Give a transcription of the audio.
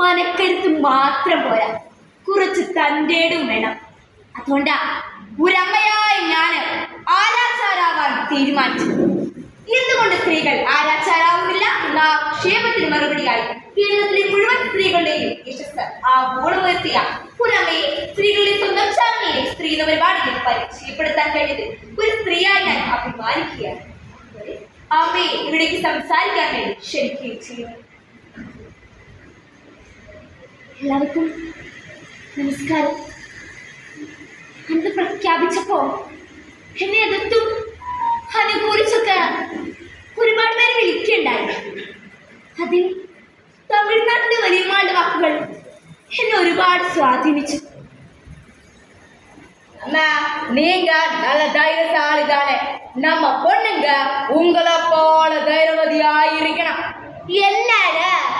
മനക്കരുത്ത് മാത്രം പോരാ. കുറച്ച് തന്റെടും വേണം. അതുകൊണ്ടാ ഒരമ്മയായ ഞാൻ ആരാച്ചാരാവാൻ തീരുമാനിച്ചു എന്തുകൊണ്ട് സ്ത്രീകൾ ആരാച്ചാരാവുന്നില്ല എന്ന ക്ഷേമത്തിന് മറുപടിയായി കേരളത്തിലെ മുഴുവൻ സ്ത്രീകളുടെയും യശസ് ആ ഗുണമുയർത്തിയ ഒരമ്മയെ സ്ത്രീകളുടെ സ്വന്തം ചാനലിലെ സ്ത്രീ എന്ന പരിപാടിയിൽ പരിചയപ്പെടുത്താൻ കഴിഞ്ഞത് ഒരു സ്ത്രീയായി ഞാൻ അഭിമാനിക്കുകയാണ്. അമ്മയെ ഇവിടേക്ക് സംസാരിക്കാൻ വേണ്ടി ക്ഷണിക്കുകയും ചെയ്യുന്നു. എല്ലാവർക്കും നമസ്കാരം എന്ത് പ്രഖ്യാപിച്ചപ്പോ എന്നെ എതിർത്തും അനുകൂലിച്ചൊക്കെ ഒരുപാട് പേര് വിളിക്കുകയുണ്ടായി അതിൽ തമിഴ്നാട്ടിലെ വലിയമാളുടെ വാക്കുകൾ എന്നെ ഒരുപാട് സ്വാധീനിച്ചു அண்ணா நீங்க நல்ல தைரியசாலி தானே நம்ம பொண்ணுங்க உங்களை போல தைரியவதியா இருக்கணும் எல்லார மொரட்டுதா